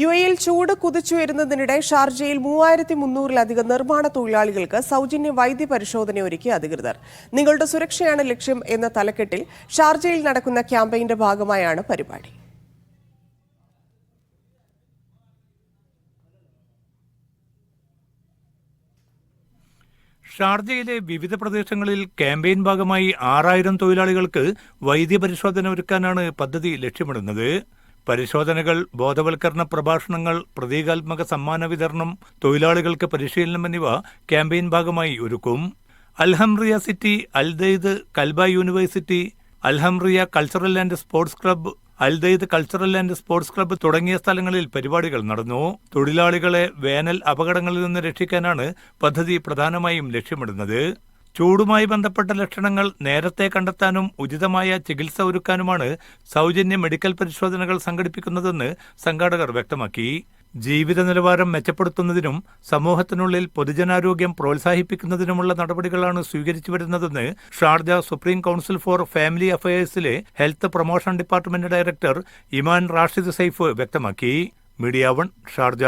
U എയിൽ ചൂട് കുതിച്ചുയരുന്നതിനിടെ ഷാർജയിൽ മൂവായിരത്തി മുന്നൂറിലധികം നിർമ്മാണ തൊഴിലാളികൾക്ക് സൗജന്യ വൈദ്യ പരിശോധന ഒരുക്കി അധികൃതർ. നിങ്ങളുടെ സുരക്ഷയാണ് ലക്ഷ്യം എന്ന തലക്കെട്ടിൽ ഷാർജയിൽ നടക്കുന്ന ക്യാമ്പയിന്റെ ഭാഗമായാണ് പരിപാടി. ഷാർജയിലെ വിവിധ പ്രദേശങ്ങളിൽ ക്യാമ്പയിൻ ഭാഗമായി ആറായിരം തൊഴിലാളികൾക്ക് വൈദ്യപരിശോധന ഒരുക്കാനാണ് പദ്ധതി ലക്ഷ്യമിടുന്നത്. പരിശോധനകൾ ബോധവൽക്കരണ പ്രഭാഷണങ്ങൾ പ്രതീകാത്മക സമ്മാന വിതരണം തൊഴിലാളികൾക്ക് പരിശീലനം എന്നിവ ക്യാമ്പയിൻ ഭാഗമായി ഒരുക്കും. Al Hamriyah city Al Dhaid Kalba university Al Hamriyah cultural and sports club Al Dhaid cultural and sports club തുടങ്ങിയ സ്ഥലങ്ങളിൽ പരിപാടികൾ നടന്നു. തൊഴിലാളികളെ വേനൽ അപകടങ്ങളിൽ നിന്ന് രക്ഷിക്കാനാണ് പദ്ധതി പ്രധാനമായും ലക്ഷ്യമിടുന്നത്. ചൂടുമായി ബന്ധപ്പെട്ട ലക്ഷണങ്ങൾ നേരത്തെ കണ്ടെത്താനും ഉചിതമായ ചികിത്സ ഒരുക്കാനുമാണ് സൗജന്യ മെഡിക്കൽ പരിശോധനകൾ സംഘടിപ്പിക്കുന്നതെന്ന് സംഘാടകർ വ്യക്തമാക്കി. ജീവിത നിലവാരം മെച്ചപ്പെടുത്തുന്നതിനും സമൂഹത്തിനുള്ളിൽ പൊതുജനാരോഗ്യം പ്രോത്സാഹിപ്പിക്കുന്നതിനുമുള്ള നടപടികളാണ് സ്വീകരിച്ചു വരുന്നതെന്ന് Sharjah supreme council for family അഫയേഴ്സിലെ health promotion department director Iman Rashid Saif വ്യക്തമാക്കി. Media one Sharjah.